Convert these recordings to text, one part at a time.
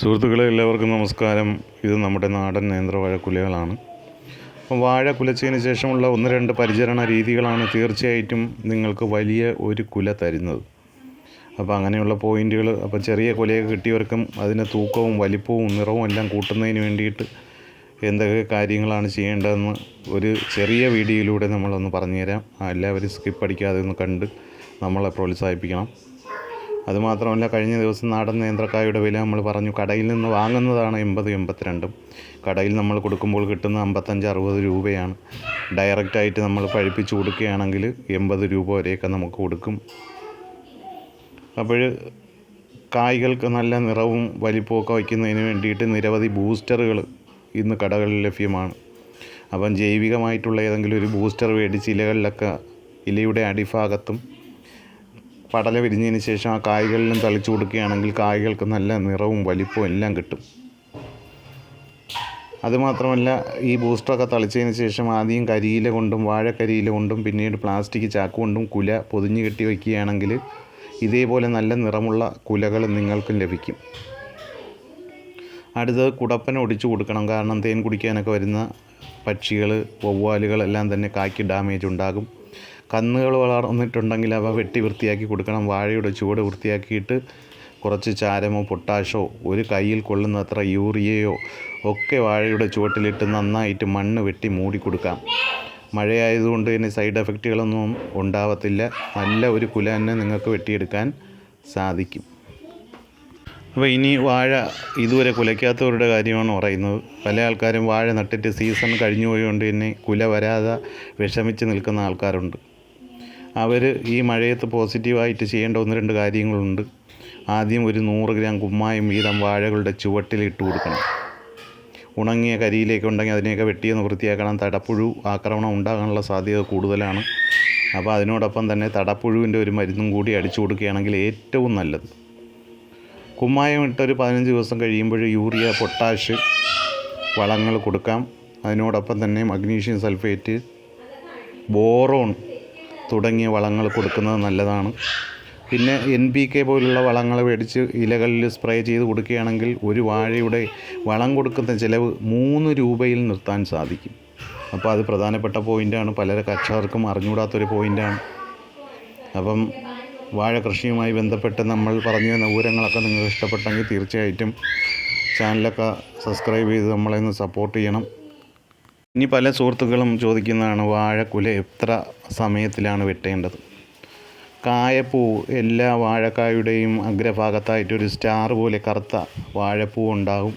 സുഹൃത്തുക്കളെ എല്ലാവർക്കും നമസ്കാരം. ഇത് നമ്മുടെ നാടൻ നേന്ത്രവാഴ വാഴക്കുലകളാണ് അപ്പം വാഴ കുലച്ചതിന് ശേഷമുള്ള ഒന്ന് രണ്ട് പരിചരണ രീതികളാണ് തീർച്ചയായിട്ടും നിങ്ങൾക്ക് വലിയ ഒരു കുല തരുന്നത്. അപ്പോൾ അങ്ങനെയുള്ള പോയിന്റുകൾ അപ്പോൾ ചെറിയ കുലയൊക്കെ കിട്ടിയവർക്കും അതിന് തൂക്കവും വലിപ്പവും നിറവും എല്ലാം കൂട്ടുന്നതിന് വേണ്ടിയിട്ട് എന്തൊക്കെ കാര്യങ്ങളാണ് ചെയ്യേണ്ടതെന്ന് ഒരു ചെറിയ വീഡിയോയിലൂടെ നമ്മളൊന്ന് പറഞ്ഞുതരാം. എല്ലാവരും സ്കിപ്പ് അടിക്കാതെ ഒന്ന് കണ്ട് നമ്മളെ പ്രോത്സാഹിപ്പിക്കണം. അതുമാത്രമല്ല കഴിഞ്ഞ ദിവസം നാടൻ നേന്ത്രക്കായുടെ വില നമ്മൾ പറഞ്ഞു കടയിൽ നിന്ന് വാങ്ങുന്നതാണ് എൺപത് എൺപത്തിരണ്ടും. കടയിൽ നമ്മൾ കൊടുക്കുമ്പോൾ കിട്ടുന്ന അമ്പത്തഞ്ച് അറുപത് രൂപയാണ്. ഡയറക്റ്റായിട്ട് നമ്മൾ പഴിപ്പിച്ച് കൊടുക്കുകയാണെങ്കിൽ എൺപത് രൂപ വരെയൊക്കെ നമുക്ക് കൊടുക്കും. അപ്പോൾ കായ്കൾക്ക് നല്ല നിറവും വലിപ്പമൊക്കെ വയ്ക്കുന്നതിന് വേണ്ടിയിട്ട് നിരവധി ബൂസ്റ്ററുകൾ ഇന്ന് കടകളിൽ ലഭ്യമാണ്. അപ്പം ജൈവികമായിട്ടുള്ള ഏതെങ്കിലും ഒരു ബൂസ്റ്റർ മേടിച്ച് ഇലകളിലൊക്കെ ഇലയുടെ അടിഭാഗത്തും പടല വിരിഞ്ഞതിന് ശേഷം ആ കായ്കളിലും തളിച്ചു കൊടുക്കുകയാണെങ്കിൽ കായ്കൾക്ക് നല്ല നിറവും വലിപ്പവും എല്ലാം കിട്ടും. അതുമാത്രമല്ല ഈ ബൂസ്റ്ററൊക്കെ തളിച്ചതിന് ശേഷം ആദ്യം കരിയില കൊണ്ടും വാഴക്കരിയില കൊണ്ടും പിന്നീട് പ്ലാസ്റ്റിക് ചാക്ക് കൊണ്ടും കുല പൊതിഞ്ഞ് കെട്ടി വയ്ക്കുകയാണെങ്കിൽ ഇതേപോലെ നല്ല നിറമുള്ള കുലകൾ നിങ്ങൾക്കും ലഭിക്കും. അടുത്തത് കുടപ്പന ഒടിച്ചു കൊടുക്കണം. കാരണം തേൻ കുടിക്കാനൊക്കെ വരുന്ന പക്ഷികൾ വവ്വാലുകൾ എല്ലാം തന്നെ കായ്ക്ക് ഡാമേജ് ഉണ്ടാകും. കന്നുകൾ വളർന്നിട്ടുണ്ടെങ്കിൽ അവ വെട്ടി വൃത്തിയാക്കി കൊടുക്കണം. വാഴയുടെ ചുവട് വൃത്തിയാക്കിയിട്ട് കുറച്ച് ചാരമോ പൊട്ടാഷോ ഒരു കയ്യിൽ കൊള്ളുന്നത്ര യൂറിയയോ ഒക്കെ വാഴയുടെ ചുവട്ടിലിട്ട് നന്നായിട്ട് മണ്ണ് വെട്ടി മൂടി കൊടുക്കാം. മഴയായതുകൊണ്ട് തന്നെ സൈഡ് എഫക്റ്റുകളൊന്നും ഉണ്ടാവത്തില്ല. നല്ല ഒരു കുല തന്നെ നിങ്ങൾക്ക് വെട്ടിയെടുക്കാൻ സാധിക്കും. അപ്പോൾ ഇനി വാഴ ഇതുവരെ കുലയ്ക്കാത്തവരുടെ കാര്യമാണ് പറയുന്നത്. പല ആൾക്കാരും വാഴ നട്ടിട്ട് സീസൺ കഴിഞ്ഞു പോയതുകൊണ്ട് തന്നെ കുല വരാതെ വിഷമിച്ച് നിൽക്കുന്ന ആൾക്കാരുണ്ട്. അവർ ഈ മഴയത്ത് പോസിറ്റീവായിട്ട് ചെയ്യേണ്ട ഒന്ന് രണ്ട് കാര്യങ്ങളുണ്ട്. ആദ്യം ഒരു നൂറ് ഗ്രാം കുമ്മായം വീതം വാഴകളുടെ ചുവട്ടിൽ ഇട്ട് കൊടുക്കണം. ഉണങ്ങിയ കരിയിലേക്ക് ഉണ്ടെങ്കിൽ അതിനെയൊക്കെ വെട്ടിയൊന്ന് വൃത്തിയാക്കണം. തടപ്പുഴു ആക്രമണം ഉണ്ടാകാനുള്ള സാധ്യത കൂടുതലാണ്. അപ്പോൾ അതിനോടൊപ്പം തന്നെ തടപ്പുഴുവിന്റെ ഒരു മരുന്നും കൂടി അടിച്ചു കൊടുക്കുകയാണെങ്കിൽ ഏറ്റവും നല്ലത്. കുമ്മായം ഇട്ടൊരു പതിനഞ്ച് ദിവസം കഴിയുമ്പോൾ യൂറിയ പൊട്ടാഷ് വളങ്ങൾ കൊടുക്കാം. അതിനോടൊപ്പം തന്നെ മഗ്നീഷ്യം സൾഫേറ്റ് ബോറോൺ തുടങ്ങിയ വളങ്ങൾ കൊടുക്കുന്നത് നല്ലതാണ്. പിന്നെ എൻ പി കെ പോലുള്ള വളങ്ങൾ മേടിച്ച് ഇലകളിൽ സ്പ്രേ ചെയ്ത് കൊടുക്കുകയാണെങ്കിൽ ഒരു വാഴയുടെ വളം കൊടുക്കുന്ന ചിലവ് മൂന്ന് രൂപയിൽ നിർത്താൻ സാധിക്കും. അപ്പോൾ അത് പ്രധാനപ്പെട്ട പോയിന്റാണ് പല കർഷകർക്കും അറിഞ്ഞുകൂടാത്തൊരു പോയിന്റാണ് അപ്പം വാഴ കൃഷിയുമായി ബന്ധപ്പെട്ട് നമ്മൾ പറഞ്ഞു തന്ന നിങ്ങൾക്ക് ഇഷ്ടപ്പെട്ടെങ്കിൽ തീർച്ചയായിട്ടും ചാനലൊക്കെ സബ്സ്ക്രൈബ് ചെയ്ത് നമ്മളെ ഒന്ന് സപ്പോർട്ട് ചെയ്യണം. ഇനി പല സുഹൃത്തുക്കളും ചോദിക്കുന്നതാണ് വാഴക്കുല എത്ര സമയത്തിലാണ് വെട്ടേണ്ടത്? കായപ്പൂ എല്ലാ വാഴക്കായുടെയും അഗ്രഭാഗത്തായിട്ട് ഒരു സ്റ്റാർ പോലെ കറുത്ത വാഴപ്പൂ ഉണ്ടാകും.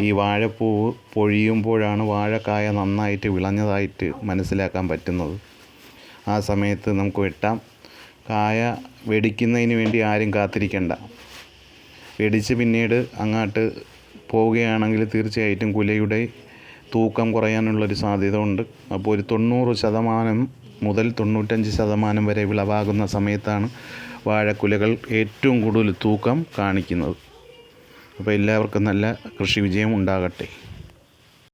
ഈ വാഴപ്പൂവ് പൊഴിയുമ്പോഴാണ് വാഴക്കായ നന്നായിട്ട് വിളഞ്ഞതായിട്ട് മനസ്സിലാക്കാൻ പറ്റുന്നത്. ആ സമയത്ത് നമുക്ക് വെട്ടാം. കായ വെടിക്കുന്നതിന് വേണ്ടി ആരും കാത്തിരിക്കണ്ട. വെടിച്ച് പിന്നീട് അങ്ങോട്ട് പോവുകയാണെങ്കിൽ തീർച്ചയായിട്ടും കുലയുടെ തൂക്കം കുറയാനുള്ളൊരു സാധ്യത ഉണ്ട് അപ്പോൾ ഒരു തൊണ്ണൂറ് ശതമാനം മുതൽ തൊണ്ണൂറ്റഞ്ച് ശതമാനം വരെ വിളവാകുന്ന സമയത്താണ് വാഴക്കുലകൾ ഏറ്റവും കൂടുതൽ തൂക്കം കാണിക്കുന്നത്. അപ്പോൾ എല്ലാവർക്കും നല്ല കൃഷി വിജയം ഉണ്ടാകട്ടെ.